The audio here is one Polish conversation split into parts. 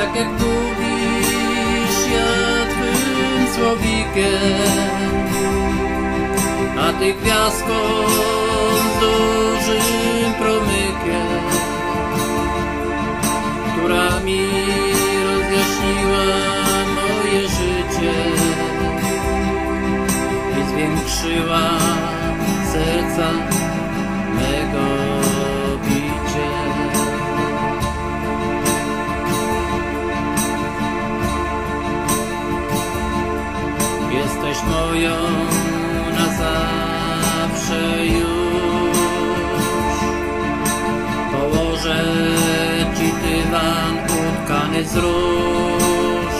tak jak mówisz, ja twym słowikiem, a ty gwiazdką z dużym promykiem, która mi rozjaśniła moje życie i zwiększyła serca. Moją na zawsze już. Położę ci dywan utkany z róż.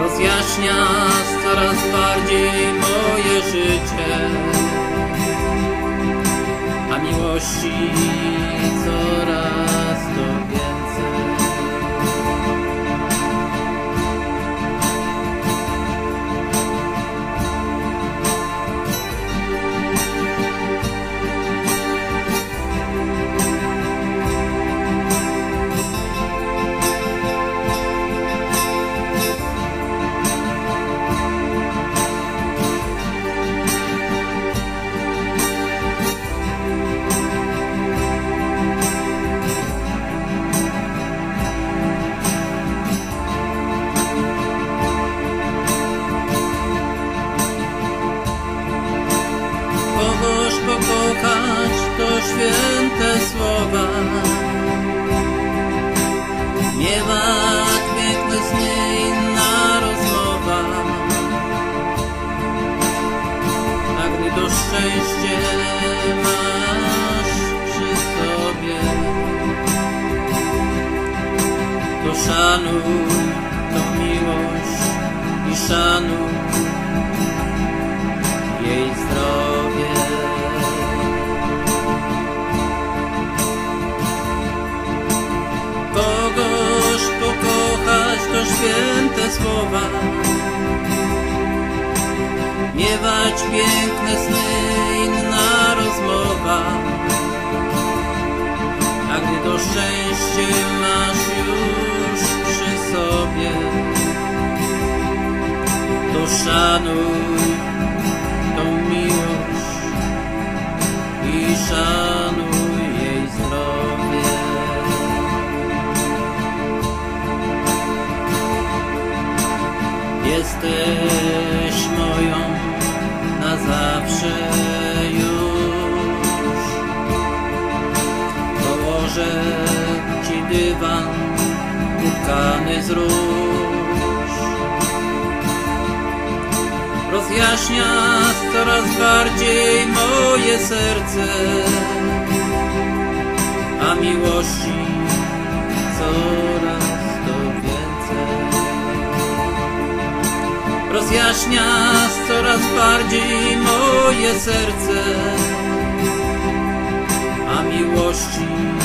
Rozjaśniasz coraz bardziej moje życie, a miłości coraz to. Szczęście masz przy sobie To szanuj tą miłość i szanuj jej zdrowie. Kogoś pokochać to święte słowa, miewać piękne sny, inna rozmowa. A gdy to szczęście masz już przy sobie, to szanuj tą miłość i szanuj jej zdrowie. Jesteś utkany z róż rozjaśnia coraz bardziej moje serce, a miłości coraz to więcej. Rozjaśnia coraz bardziej moje serce, a miłości